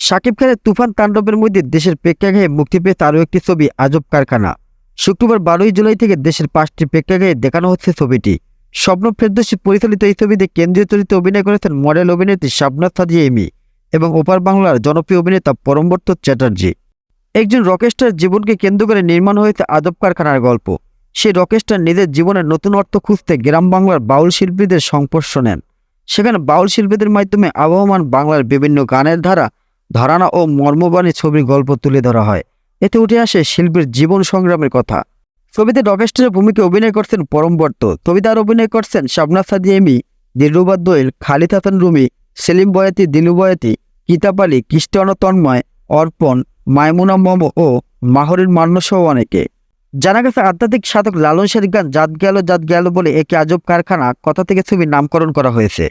শাকিব খানের তুফান তাণ্ডবের মধ্যে দেশের প্রেক্ষাগৃহে মুক্তি পেয়েছে আরও একটি ছবি আজব কারখানা। শুক্রবার বারোই জুলাই থেকে দেশের পাঁচটি প্রেক্ষাগৃহে দেখানো হচ্ছে ছবিটি। স্বপ্ন ফেরদোসী পরিচালিত এই ছবিতে কেন্দ্রীয় চরিত্রে অভিনয় করেছেন মডেল অভিনেত্রী শাবনাথ সাদিয়া এমি এবং ওপার বাংলার জনপ্রিয় অভিনেতা পরমবর্ত চ্যাটার্জি। একজন রকেস্টার জীবনকে কেন্দ্র করে নির্মাণ হয়েছে আজব কারখানার গল্প। সেই রকেস্টার নিজের জীবনের নতুন অর্থ খুঁজতে গ্রাম বাংলার বাউল শিল্পীদের সংস্পর্শ নেন। সেখানে বাউল শিল্পীদের মাধ্যমে আবহমান বাংলার বিভিন্ন গানের ধারা ধরানা ও মর্মবাণী ছবির গল্প তুলে ধরা হয়। এতে উঠে আসে শিল্পীর জীবন সংগ্রামের কথা। ছবিতে রকেস্টারের ভূমিকা অভিনয় করছেন পরমবর্ত আর অভিনয় করছেন শাবনা সাদি, এমি, দিলরুবাদ দোয়েল, খালিদ হাসান রুমি, সেলিম বয়াতি, দিলু বয়াতি কিতাব আলী কৃষ্ণ তন্ময়, অর্পণ, মাইমুনা মম ও মাহরিন মান্য সহ অনেকে। জানা গেছে আধ্যাত্মিক সাধক লালন শাহের গান জাত গেল জাত গেল বলে একে আজব কারখানা, কথা থেকে ছবির নামকরণ করা হয়েছে।